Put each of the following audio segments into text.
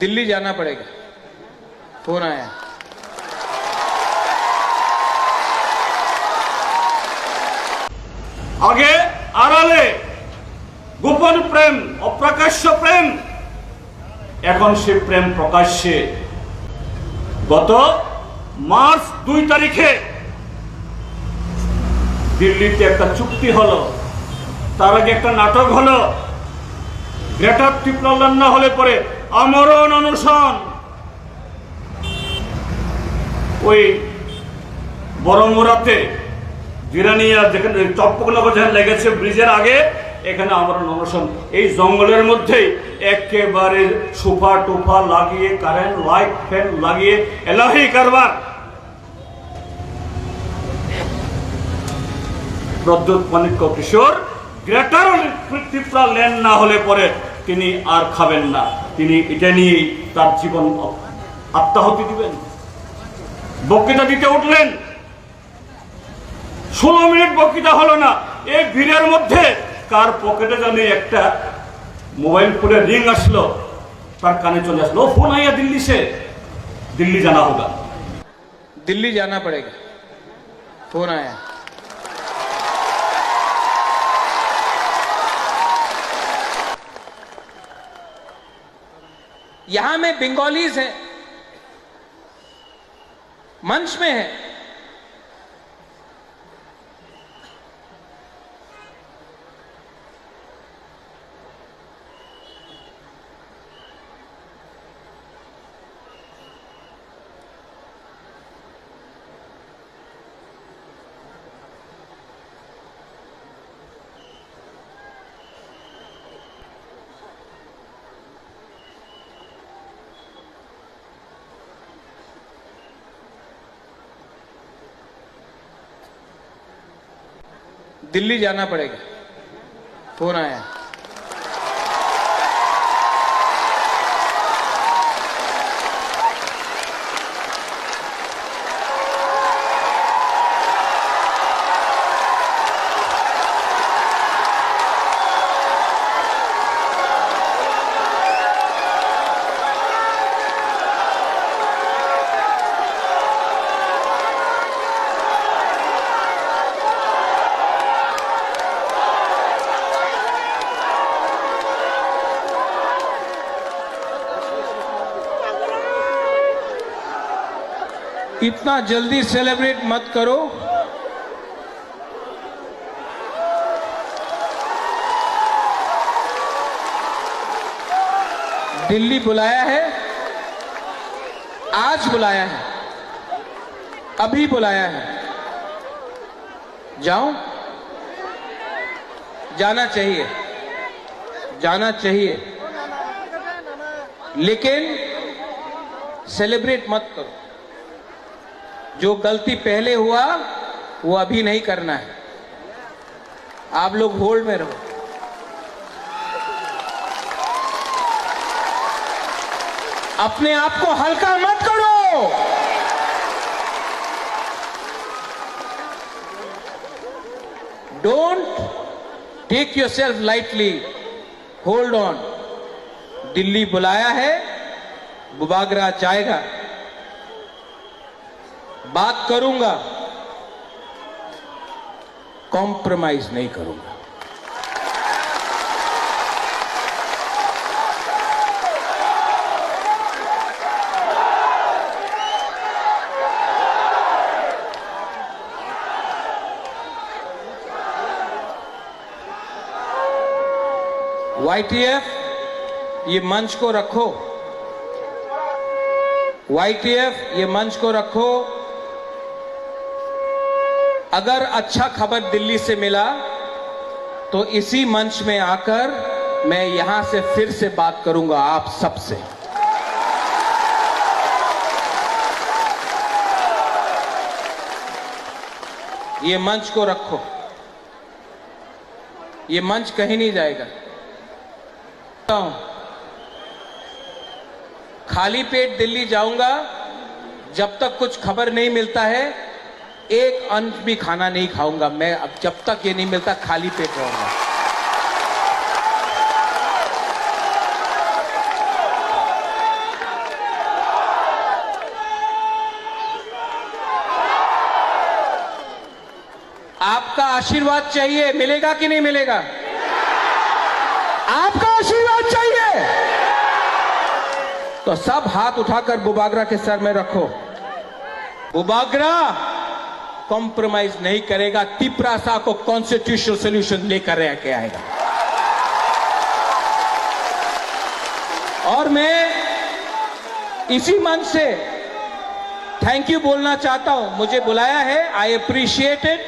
दिल्ली जाना पड़ेगा फोन आया আগে আড়ালে গোপন প্রেম অপ্রকাশ্য প্রেম এখন সে প্রেম প্রকাশ্যে গত মার্চ দুই তারিখে দিল্লিতে একটা চুক্তি হলো তার আগে একটা নাটক হলো গ্রেটার টিপলাল্লান না হলে পরে আমরণ অনশন। ওই বড়মুরাতে জিরানিয়া যেখানে চপ্পকনগর যেখানে লেগেছে ব্রিজের আগে, এখানে আমরা অনশন। এই জঙ্গলের মধ্যেই একেবারে সোফা টোফা লাগিয়ে কারেন্ট লাইট ফ্যান লাগিয়ে, এলাহি কারবার। প্রদ্যুৎ মানিক্য কিশোর গ্রেটার ল্যান্ড না হলে পরে তিনি আর খাবেন না। তিনি এটা নিয়েই তার জীবন আত্মাহতি দিবেন। বক্তৃতা দিতে উঠলেন। ষোলো মিনিট বক্তৃতা হলো না, এই ভিড়ের মধ্যে কার পকেটে জানে একটা মোবাইল ফোনের রিং আসলো, তার কানে চলে আসলো ফোন আইয়া দিল্লি সে, দিল্লি জানা হোক দিল্লি জানা পড়েগা, ফোন আয়া। यहाँ में बंगालीज हैं मंच में है। दिल्ली जाना पड़ेगा। फ़ोन आया। इतना जल्दी सेलिब्रेट मत करो। दिल्ली बुलाया है। आज बुलाया है। अभी बुलाया है। जाऊँ जाना चाहिए। जाना चाहिए। लेकिन सेलिब्रेट मत करो। जो गलती पहले हुआ, वो अभी नहीं करना है। आप लोग होल्ड में रहो। अपने आप को हल्का मत करो। Don't take yourself lightly hold on Delhi बुलाया है, बुबागरा जाएगा। बात करूँगा। कॉम्प्रोमाइज नहीं करूँगा। वाईटीएफ ये मंच को रखो। वाईटीएफ ये मंच को रखो। अगर अच्छा खबर दिल्ली से मिला तो इसी मंच में आकर मैं यहाँ से फिर से बात करूँगा आप सबसे। ये मंच को रखो। ये मंच कहीं नहीं जाएगा। खाली पेट दिल्ली जाऊँगा, जब तक कुछ खबर नहीं मिलता है एक अंश भी खाना नहीं खाऊँगा, मैं अब जब तक ये नहीं मिलता, खाली पेट रहूँगा। आपका आशीर्वाद चाहिए, मिलेगा कि नहीं मिलेगा? आपका आशीर्वाद चाहिए। तो सब हाथ उठाकर बुबागरा के सर में रखो। बुबागरा! कॉम्प्रोमाइज नहीं करेगा, तिपरासा को कॉन्स्टिट्यूशनल सोल्यूशन लेकर रह के आएगा। और मैं इसी मन से थैंक यू बोलना चाहता हूँ। मुझे बुलाया है आई अप्रिशिएट इट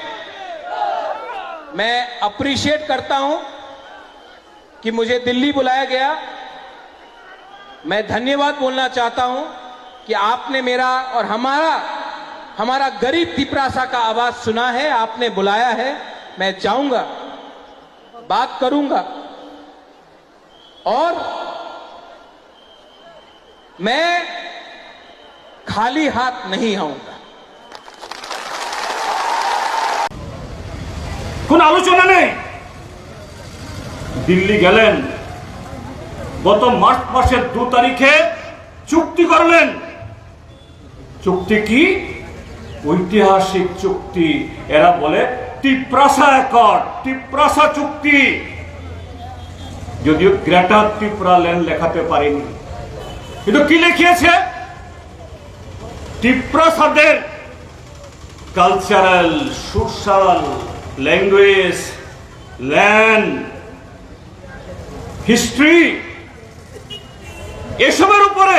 मैं अप्रिशिएट करता हूँ कि मुझे दिल्ली बुलाया गया। मैं धन्यवाद बोलना चाहता हूँ कि आपने मेरा और हमारा हमारा गरीब तिपरासा का आवाज सुना है आपने बुलाया है मैं जाऊंगा बात करूंगा और मैं खाली हाथ नहीं आऊंगा কোন আলোচনা নেই দিল্লি গেলেন গত মার্চ মাসের দু তারিখে চুক্তি করলেন চুক্তি কি ঐতিহাসিক চুক্তি। এরা বলে, তিপ্রাসা অ্যাকর্ড তিপ্রাসা চুক্তি। যদিও গ্রেটার ত্রিপুরা লেন লেখাতে পারেনি। কিন্তু কি লিখিয়েছে? তিপ্রাসাদের cultural social language land history, এসবের উপরে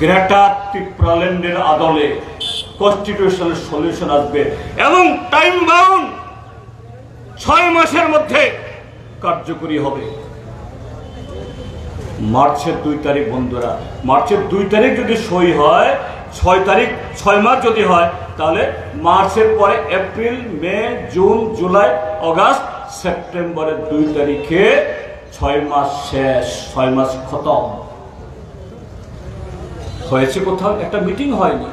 গ্রেটার ত্রিপ্রাল্যান্ডের আদলে কনস্টিটিউশনাল সলিউশন আসবে এবং টাইম বাউন্ড ছয় মাসের মধ্যে কার্যকরী হবে। মার্চের দুই তারিখ বন্ধুরা, মার্চের দুই তারিখ যদি সই হয়, ছয় তারিখ, ছয় মাস যদি হয়, তাহলে মার্চের পরে April, May, June, July, August, সেপ্টেম্বরের দুই তারিখে ছয় মাস শেষ, ছয় মাস খতম। হয়েছে কোথাও? একটা মিটিং হয়নি।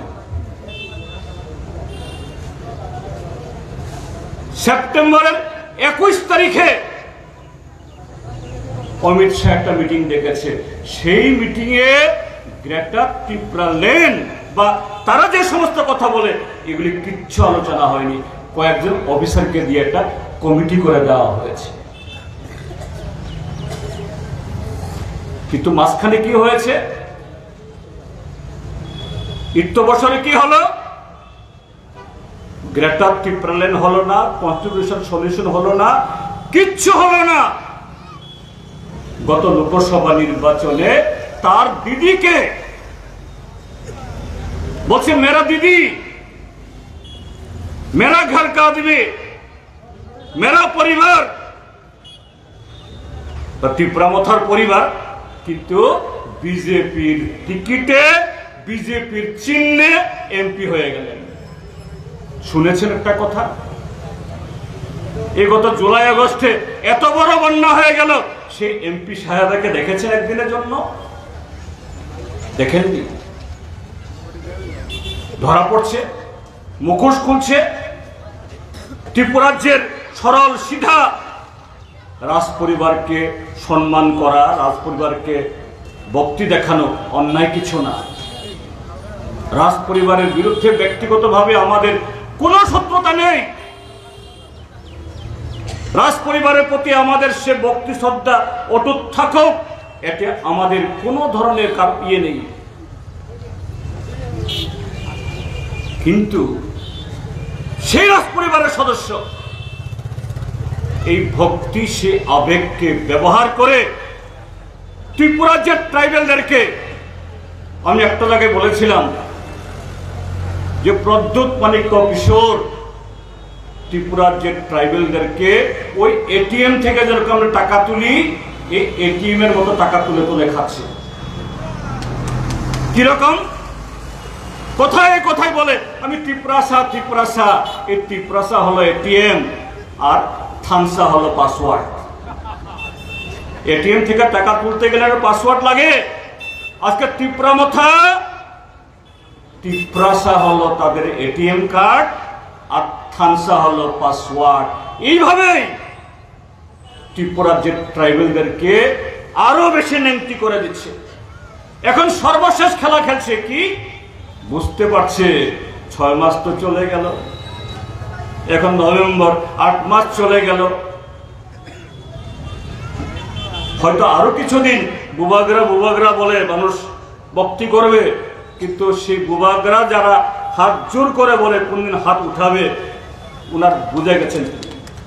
সেপ্টেম্বরের একুশ তারিখে অমিত শাহ একটা মিটিং ডেকেছে। সেই মিটিং এ গ্রেটার ত্রিপুরা লেন বা তারা যে সমস্ত কথা বলে, এগুলি কিচ্ছু আলোচনা হয়নি। কয়েকজন অফিসারকে দিয়ে একটা কমিটি করে দেওয়া হয়েছে। কিন্তু মাঝখানে কি হয়েছে? ইত্য বছরে কি হলো? গ্রেটার ত্রিপুরা লেন হলো না, কনস্টিটিউশন সলিউশন হলো না, কিচ্ছু হলো না। গত লোকসভা নির্বাচনে তার দিদিকে বলছে, মেরা দিদি, মেরা ঘর কা দিবে মেরা পরিবার। ত্রিপুরামথার পরিবার কিন্তু বিজেপির টিকিটে বিজেপির চিহ্নে এমপি হয়ে গেলেন। শুনেছেন একটা কথা? এই গত জুলাই আগস্টে এত বড় বন্যা হয়ে গেল সেই এমপি সাহেবাকে দেখেছেন একদিনের জন্য? দেখেননি। ধরা পড়ছে, মুখোশ খুলছে, ত্রিপুরাজ্যের সরল সিধা রাজ পরিবারকে সম্মান করা রাজ পরিবারকে ভক্তি দেখানো অন্যায় কিছু না। রাজ পরিবারের বিরুদ্ধে ব্যক্তিগতভাবে আমাদের কোনো শত্রুতা নেই। রাজ পরিবারের প্রতি আমাদের সে ভক্তি শ্রদ্ধা অটুট থাকুক, এতে আমাদের কোনো ধরনের ইয়ে নেই। কিন্তু সেই রাজ পরিবারের সদস্য, এই ভক্তি সে আবেগকে ব্যবহার করে ত্রিপুরার যে ট্রাইবেলদেরকে, আমি একটা জায়গায় বলেছিলাম যে প্রদ্যুৎ মানিক্য কিশোর, ত্রিপুরার যে ট্রাইবেলদেরকে, ওই এটিএম থেকে যেরকম আমরা টাকা তুলি, এই এটিএম এর মতো টাকা তুলে তুলে খাচ্ছে। কীরকম? কোথায় কোথায় বলে? আমি ত্রিপুরাসা ত্রিপুরাসা, এই ত্রিপুরাসা হলো এটিএম, আর থামসা হলো পাসওয়ার্ড। এটিএম থেকে টাকা তুলতে গেলে পাসওয়ার্ড লাগে? আজকে ত্রিপুরা মথা ত্রিপ্রাসা হলো তাদের এটিএম কার্ড, আর থানসা হলো পাসওয়ার্ড। এইভাবেই ত্রিপুরার যে ট্রাইবেলদেরকে আরও বেশি নেংটি করে দিচ্ছে। এখন সর্বশেষ খেলা খেলছে কি? বুঝতে পারছে, ছয় মাস তো চলে গেল। এখন নভেম্বর, আট মাস চলে গেল। হয়তো আরও কিছুদিন বুবাগরা বুবাগরা বলে মানুষ ভক্তি করবে। কিন্তু সেই বুবাগরা যারা হাত জোর করে বলে কোনদিন হাত উঠাবে ওনার বুঝে গেছেন।